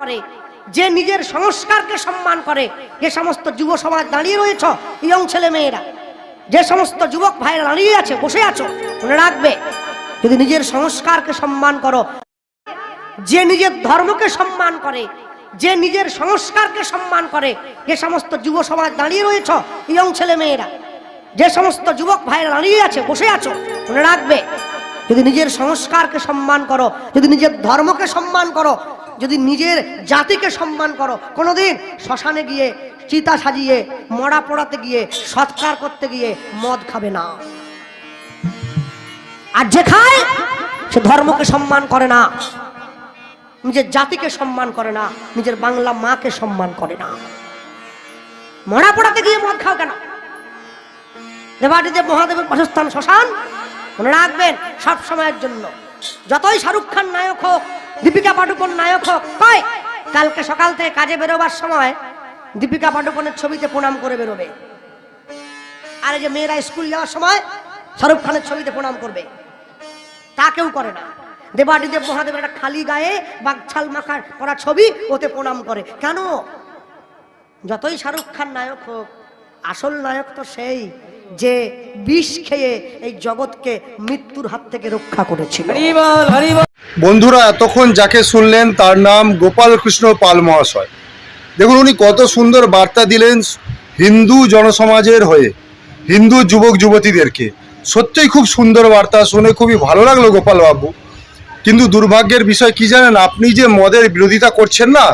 করে। যে নিজের সংস্কারকে সম্মান করে, যে সমস্ত যুব সমাজ দাঁড়িয়ে রয়েছ ইয়ং ছেলে মেয়েরা, যে সমস্ত যুবক ভাইরা দাঁড়িয়ে আছে, বসে আছো, মনে রাখবে, যদি নিজের সংস্কারকে সম্মান করো, যে নিজের ধর্মকে সম্মান করে, যে নিজের সংস্কারকে সম্মান করে, যে সমস্ত যুব সমাজ দাঁড়িয়ে রয়েছ ইয়ং ছেলে মেয়েরা, যে সমস্ত যুবক ভাইরা দাঁড়িয়ে আছে, বসে আছো, মনে রাখবে, যদি নিজের সংস্কারকে সম্মান করো, যদি নিজের ধর্মকে সম্মান করো যদি নিজের জাতিকে সম্মান করো, কোনোদিন শ্মশানে গিয়ে চিতা সাজিয়ে, মরা পোড়াতে গিয়ে, সৎকার করতে গিয়ে মদ খাবে না। আর যে খায়, সে ধর্মকে সম্মান করে না, নিজের জাতিকে সম্মান করে না, নিজের বাংলা মাকে সম্মান করে না। মরা পড়াতে গিয়ে মদ খাও কেন? দেবাটিদেব মহাদেবের বাসস্থান শ্মশান, মনে রাখবেন সব সময়ের জন্য। যতই শাহরুখ খান নায়ক হোক দীপিকা পাডুকোন নায়ক হোক কয় কালকে সকাল থেকে কাজে বেরোবার সময় দীপিকা পাডুকোনের ছবিতে প্রণাম করে বেরোবে। আর এই যে মেয়েরা স্কুল যাওয়ার সময় শাহরুখ খানের ছবিতে প্রণাম করবে। তা কেউ করে না। দেবাদিদেব মহাদেবের একটা খালি গায়ে বাগছাল মাখার করা ছবি ওতে প্রণাম করে। কেন? যতই শাহরুখ খান নায়ক হোক, আসল নায়ক তো সেই যে বিষ খেয়ে এই জগৎকে মৃত্যুর হাত থেকে রক্ষা করেছিল। বন্ধুরা, এতক্ষণ যাকে শুনলেন তার নাম গোপাল কৃষ্ণ পাল মহাশয়। দেখুন, উনি কত সুন্দর বার্তা দিলেন হিন্দু জনসমাজের হয়ে, হিন্দু যুবক যুবতীদেরকে। সত্যিই খুব সুন্দর বার্তা, শুনে খুবই ভালো লাগল গোপাল বাবু কিন্তু দুর্ভাগ্যের বিষয় কি জানেন, আপনি যে মদের বিরোধিতা করছেন না,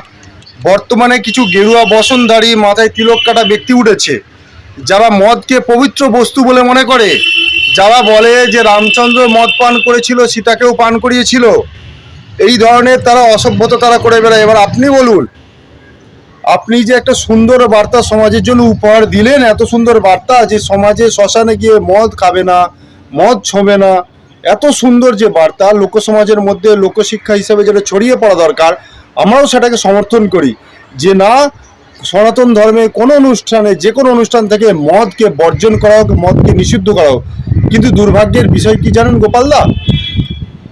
বর্তমানে কিছু গেরুয়া বসনধারী মাথায় তিলক কাটা ব্যক্তি উঠেছে, যারা মদকে পবিত্র বস্তু বলে মনে করে। যারা বলে যে রামচন্দ্র মদ পান করেছিল, সীতাকেও পান করিয়েছিল, এই ধরনের তারা অসভ্যতা তারা করে বেড়ায়। এবার আপনি বলুন, আপনি যে একটা সুন্দর বার্তা সমাজের জন্য উপহার দিলেন, এত সুন্দর বার্তা যে সমাজে শ্মশানে গিয়ে মদ খাবে না, মদ ছোবে না, এত সুন্দর যে বার্তা, লোক সমাজের মধ্যে লোকশিক্ষা হিসেবে যেটা ছড়িয়ে পড়া দরকার, আমরাও সেটাকে সমর্থন করি যে না সনাতন ধর্মে কোনো অনুষ্ঠানে, যে কোনো অনুষ্ঠান থেকে মদকে বর্জন করা হোক, মদকে নিষিদ্ধ করা হোক। কিন্তু দুর্ভাগ্যের বিষয় কি জানেন গোপালদা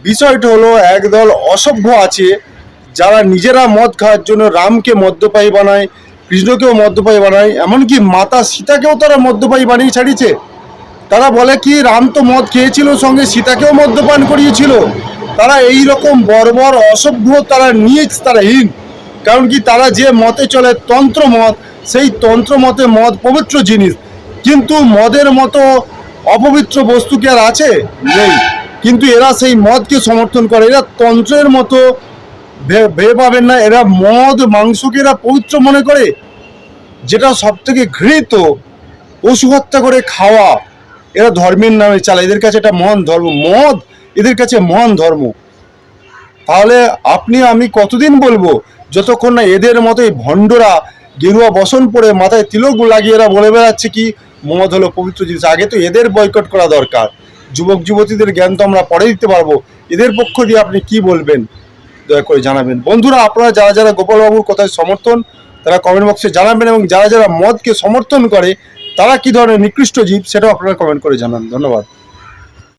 বিষয়টা হলো, একদল অসভ্য আছে, যারা নিজেরা মদ খাওয়ার জন্য রামকে মদ্যপায়ী বানায়, কৃষ্ণকেও মদ্যপায়ী বানায়, এমনকি মাতা সীতাকেও তারা মদ্যপায়ী বানিয়ে ছাড়িয়েছে। তারা বলে কি, রাম তো মদ খেয়েছিল, সঙ্গে সীতাকেও মদ্যপান করিয়েছিল। তারা এই রকম বর্বর অসভ্য তারা নিয়েছে, তারা হীন। কারণ কি তারা যে মতে চলে তন্ত্র মত, সেই তন্ত্র মতে মদ পবিত্র জিনিস। কিন্তু মদের মতো অপবিত্র বস্তু কি আর আছে? নেই। কিন্তু এরা সেই মদকে সমর্থন করে। এরা তন্ত্রের মতো ভেবে পাবেন না। এরা মদ, মাংসকে এরা পবিত্র মনে করে, যেটা সব থেকে ঘৃণিত। পশু হত্যা করে খাওয়া। এরা ধর্মের নামে চালায়। এদের কাছে এটা মহান ধর্ম। মদ, এদের কাছে মহান ধর্ম। তাহলে আপনি, আমি কতদিন বলব? যতক্ষণ না এদের মতো এই ভণ্ডরা গেরুয়া বসন পরে মাথায় তিলক লাগিয়ে এরা বলে বেড়াচ্ছে কি মদ হলো পবিত্র জিনিস। আগে তো এদের বয়কট করা দরকার। যুবক, যুবতীদের জ্ঞান তো আমরা পরে দিতে পারব। এদের পক্ষ দিয়ে আপনি কি বলবেন? দয়া করে জানাবেন। বন্ধুরা, আপনারা যারা যারা গোপালবাবুর কথায় সমর্থন, তারা কমেন্ট বক্সে জানাবেন এবং যারা যারা মদকে সমর্থন করে, তারা কি ধরনের নিকৃষ্ট জীব, সেটাও আপনারা কমেন্ট করে জানান। ধন্যবাদ।